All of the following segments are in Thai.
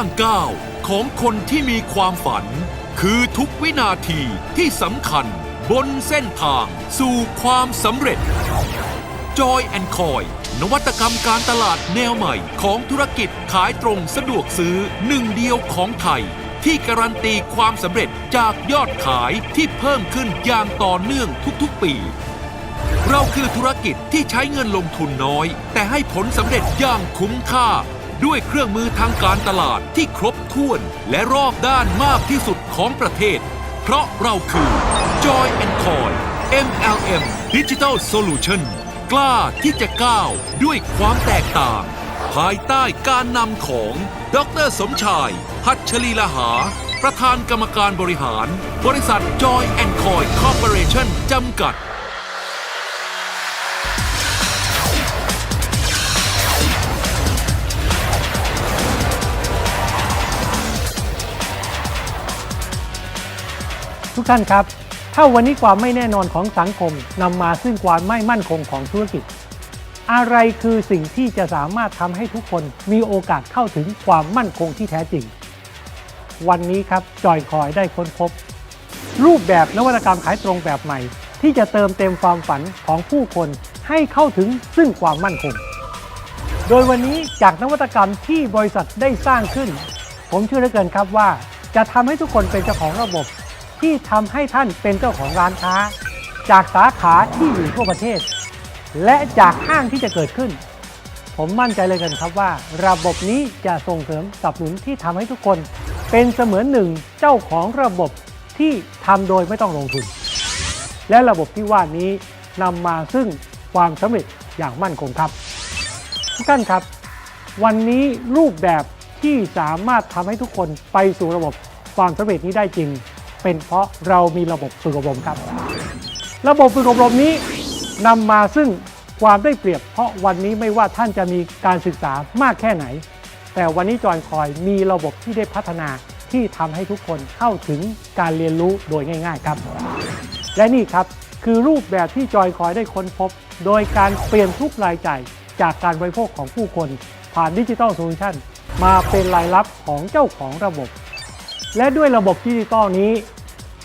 างก้าวของคนที่มีความฝัน คือทุกวินาทีที่สำคัญบนเส้นทางสู่ความสำเร็จ Joy and Coy นวัตกรรมการตลาดแนวใหม่ของธุรกิจขายตรงสะดวกซื้อหนึ่งเดียวของไทย ที่การันตีความสำเร็จจากยอดขายที่เพิ่มขึ้นอย่างต่อเนื่องทุกๆ ปี เราคือธุรกิจที่ใช้เงินลงทุนน้อย แต่ให้ผลสำเร็จอย่างคุ้มค่า ด้วยเครื่องมือทางการตลาดที่ครบถ้วนและรอบด้านมากที่สุดของประเทศ เพราะเราคือ Joy and Coy MLM Digital Solution กล้าที่จะก้าวด้วยความแตกต่าง ภายใต้การนำของดรสมชาย หัตชลีลหา ประธานกรรมการบริหาร บริษัท Joy and Coy Corporation จำกัด ทุกท่านครับ ถ้าวันนี้ความไม่แน่นอนของสังคมนำมาซึ่งความไม่มั่นคงของธุรกิจ อะไรคือสิ่งที่จะสามารถทำให้ทุกคนมีโอกาสเข้าถึงความมั่นคงที่แท้จริง วันนี้ครับจอยคอยได้ค้นพบ รูปแบบนวัตกรรมขายตรงแบบใหม่ ที่จะเติมเต็มความฝันของผู้คนให้เข้าถึงซึ่งความมั่นคง โดยวันนี้จากนวัตกรรมที่บริษัทได้สร้างขึ้น ผมเชื่อเหลือเกินครับว่าจะทำให้ทุกคนเป็นเจ้าของระบบ ที่ทำให้ท่านเป็นเจ้าของร้านค้า จากสาขาที่อยู่ทั่วประเทศ และจากห้างที่จะเกิดขึ้น ผมมั่นใจเลยกันครับว่า ระบบนี้จะส่งเสริมสนับสนุนที่ทำให้ทุกคน เป็นเสมือนหนึ่งเจ้าของระบบที่ทำโดยไม่ต้องลงทุน และระบบที่ว่านี้นำมาซึ่งความสำเร็จอย่างมั่นคงครับ ทุกท่านครับ วันนี้รูปแบบที่สามารถทำให้ทุกคนไปสู่ระบบความสำเร็จนี้ได้จริง เป็นเพราะเรามีระบบฝึกอบรมครับ ระบบฝึกอบรมนี้นำมาซึ่งความได้เปรียบ เพราะวันนี้ไม่ว่าท่านจะมีการศึกษามากแค่ไหน แต่วันนี้จอยคอยมีระบบที่ได้พัฒนาที่ทำให้ทุกคนเข้าถึงการเรียนรู้โดยง่าย ๆ ครับ และนี่ครับคือรูปแบบที่จอยคอยได้ค้นพบ โดยการเปลี่ยนทุกรายจ่ายจากการบริโภคของผู้คน ผ่านดิจิทัลโซลูชันมาเป็นรายรับของเจ้าของระบบ และด้วยระบบดิจิตอลนี้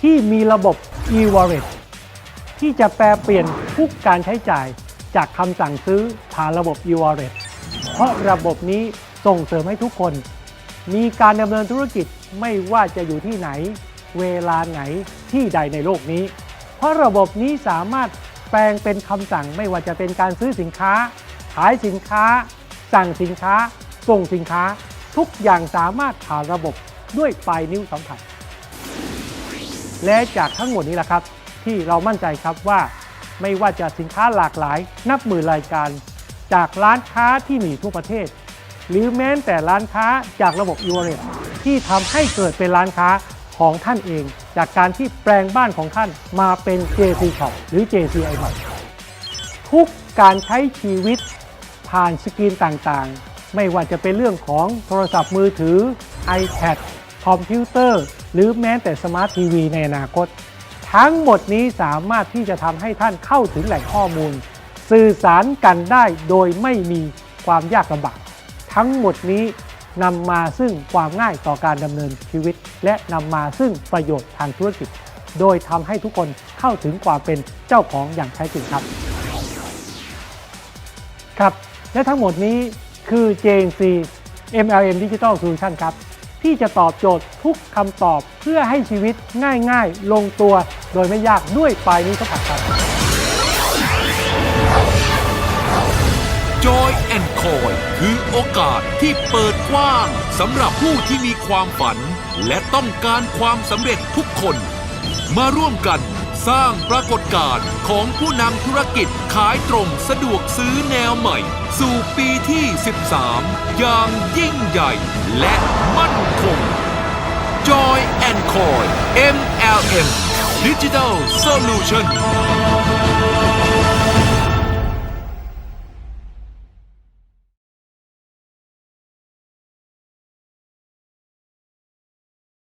ที่มีระบบ e-wallet ที่จะแปลเปลี่ยนทุกการใช้จ่ายจากคำสั่งซื้อผ่านระบบ e-wallet เพราะระบบนี้ส่งเสริมให้ทุกคน มีการดำเนินธุรกิจไม่ว่าจะอยู่ที่ไหน เวลาไหนที่ใดในโลกนี้ เพราะระบบนี้สามารถแปลงเป็นคำสั่งไม่ว่าจะเป็นการซื้อสินค้า ขายสินค้า สั่งสินค้า ส่งสินค้า ทุกอย่างสามารถผ่านระบบ ด้วยปลายนิ้วสัมผัส และจากทั้งหมดนี้แหละครับ ที่เรามั่นใจครับว่าไม่ว่าจะสินค้าหลากหลาย นับหมื่นรายการ จากร้านค้าที่มีทั่วประเทศ หรือแม้แต่ร้านค้าจากระบบ e w a l l e t ที่ทำให้เกิดเป็นร้านค้าของท่านเอง จากการที่แปลงบ้านของท่านมาเป็น JC Shop หรือ JCI ใหม่ทุกการใช้ชีวิตผ่านสกรีนต่างๆ ไม่ว่าจะเป็นเรื่องของโทรศัพท์มือถือ iPad คอมพิวเตอร์ หรือแม้แต่สมาร์ททีวีในอนาคต ทั้งหมดนี้สามารถที่จะทำให้ท่านเข้าถึงแหล่งข้อมูล สื่อสารกันได้โดยไม่มีความยากลำบาก ทั้งหมดนี้นำมาซึ่งความง่ายต่อการดำเนินชีวิต และนำมาซึ่งประโยชน์ทางธุรกิจ โดยทำให้ทุกคนเข้าถึงความเป็นเจ้าของอย่างแท้จริงครับ ครับ และทั้งหมดนี้คือ JNC MLM Digital Solution ครับ ที่จะตอบโจทย์ทุกคำตอบเพื่อให้ชีวิตง่ายๆ ลงตัว โดยไม่ยากด้วยปลายนิ้วสัมผัสครับ Joy and Coy คือโอกาสที่เปิดกว้างสำหรับผู้ที่มีความฝัน และต้องการความสำเร็จทุกคน มาร่วมกัน สร้างปรากฏการณ์ของผู้นำธุรกิจขายตรงสะดวกซื้อแนวใหม่ สู่ปีที่ 13 อย่างยิ่งใหญ่และมั่นคง Joy and Coy MLM Digital Solution